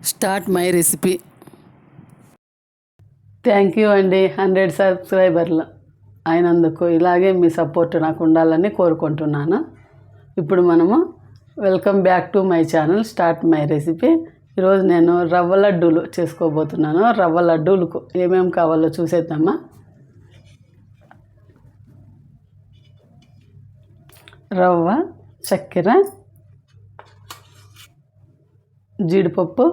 Start my recipe. Thank you అండి. Hundred సబ్స్క్రైబర్లు అయినందుకు ఇలాగే మీ సపోర్ట్ నాకు ఉండాలని కోరుకుంటున్నాను. ఇప్పుడు మనము welcome back to my channel start my recipe. ఈరోజు నేను రవ్వ లడ్డూలు చేసుకోబోతున్నాను. రవ్వ లడ్డూలకు ఏమేమి కావాలో చూసేద్దామా? రవ్వ చక్కెర జీడిపప్పు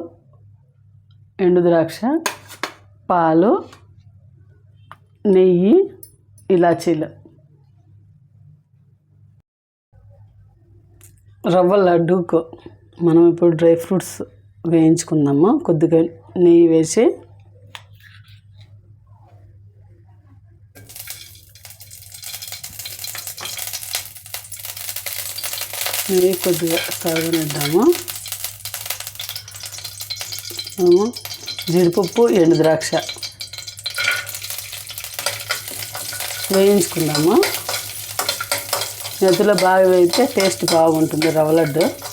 ఎండు ద్రాక్ష పాలు నెయ్యి ఇలాచీలు. రవ్వ లడ్డూకు మనం ఇప్పుడు డ్రై ఫ్రూట్స్ వేయించుకుందాము. కొద్దిగా నెయ్యి వేసి నెయ్యి కొద్దిగా తాగనిద్దాము జీడిపప్పు ఎండు ద్రాక్ష. వేయించుకుందాము. నెత్తిలో బాగా వేయితే టేస్ట్ బాగుంటుంది రవ్వ లడ్డు.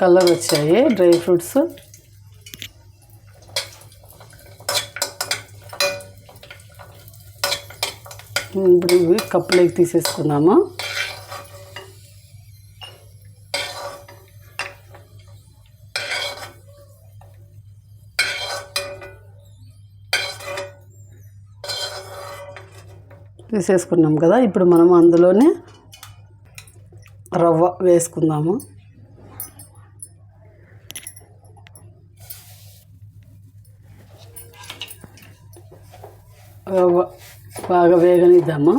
కలర్ వచ్చాయి డ్రై ఫ్రూట్స్. ఇప్పుడు ఇవి కప్పులోకి తీసేసుకుందాము. తీసేసుకున్నాం కదా ఇప్పుడు మనం అందులోనే రవ్వ వేసుకుందాము. రవ్వ బాగా వేగనిద్దాము?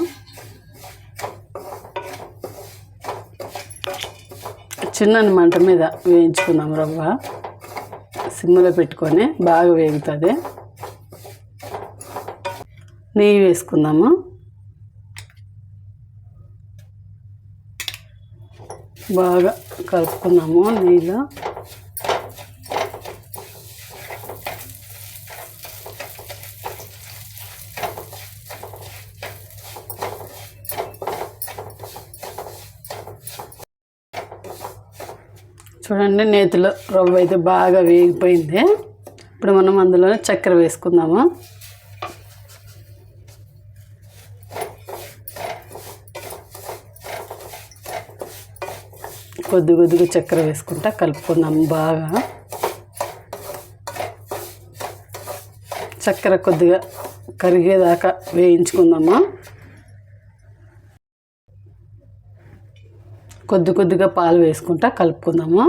చిన్న మంట మీద వేయించుకుందాం రవ్వ. సిమ్లో పెట్టుకొని బాగా వేగుతుంది. నెయ్యి వేసుకుందాము? బాగా కలుపుకున్నాము నీళ్ళు. చూడండి నేతిలో రవ్వ అయితే బాగా వేగిపోయింది. ఇప్పుడు మనం అందులో చక్కెర వేసుకుందాము. కొద్ది కొద్దిగా చక్కెర వేసుకుంటా కలుపుకుందాము బాగా. చక్కెర కొద్దిగా కరిగేదాకా వేయించుకుందాము. కొద్ది కొద్దిగా పాలు వేసుకుంటా కలుపుకుందాము?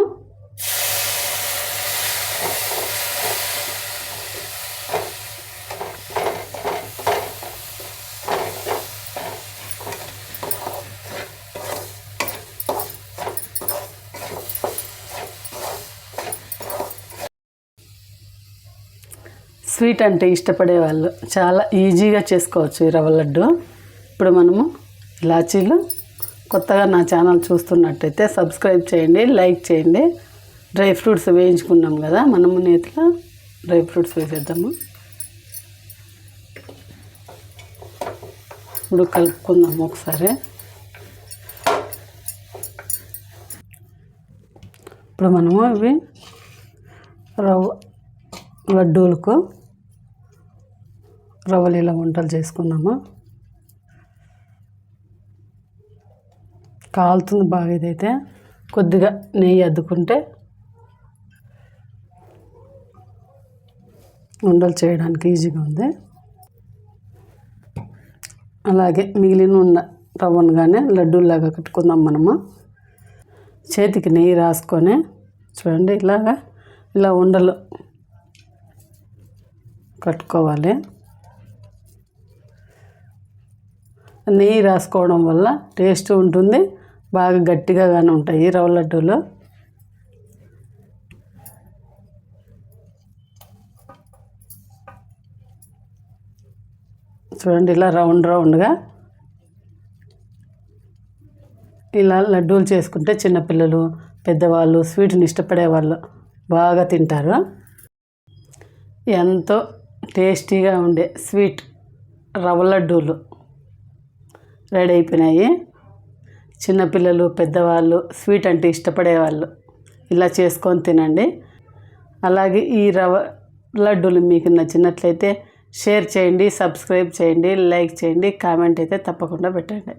స్వీట్ అంటే ఇష్టపడే వాళ్ళు. చాలా ఈజీగా చేసుకోవచ్చు ఈ రవ్వ లడ్డు. ఇప్పుడు మనము ఇలాచీలు కొత్తగా నా ఛానల్ చూస్తున్నట్టయితే సబ్స్క్రైబ్ చేయండి లైక్ చేయండి. డ్రై ఫ్రూట్స్ వేయించుకున్నాం కదా మనము నేతిలో డ్రై ఫ్రూట్స్ వేసేద్దాము. ఇప్పుడు కలుపుకుందాము ఒకసారి. ఇప్పుడు మనము ఇవి రవ్వ లడ్డూలకు రవ్వలీల వంటలు చేసుకుందాము కాలుతుంది బాగా ఇదైతే. కొద్దిగా నెయ్యి అద్దుకుంటే ఉండలు చేయడానికి ఈజీగా ఉంది. అలాగే మిగిలిన ఉన్న రవ్వను కానీ లడ్డూలాగా కట్టుకుందాం మనము. చేతికి నెయ్యి రాసుకొని చూడండి ఇలాగా ఇలా ఉండలు కట్టుకోవాలి. నెయ్యి రాసుకోవడం వల్ల టేస్ట్ ఉంటుంది. బాగా గట్టిగా కానీ ఉంటాయి రవ్వ లడ్డూలు. చూడండి ఇలా రౌండ్ రౌండ్గా ఇలా లడ్డూలు చేసుకుంటే చిన్నపిల్లలు పెద్దవాళ్ళు స్వీట్ని ఇష్టపడే వాళ్ళు బాగా తింటారు. ఎంతో టేస్టీగా ఉండే స్వీట్ రవ్వ లడ్డూలు రెడీ అయిపోయినాయి. చిన్నపిల్లలు పెద్దవాళ్ళు స్వీట్ అంటే ఇష్టపడేవాళ్ళు ఇలా చేసుకొని తినండి. అలాగే ఈ రవ లడ్డూలు మీకు నచ్చినట్లయితే షేర్ చేయండి సబ్స్క్రైబ్ చేయండి లైక్ చేయండి కామెంట్ అయితే తప్పకుండా పెట్టండి.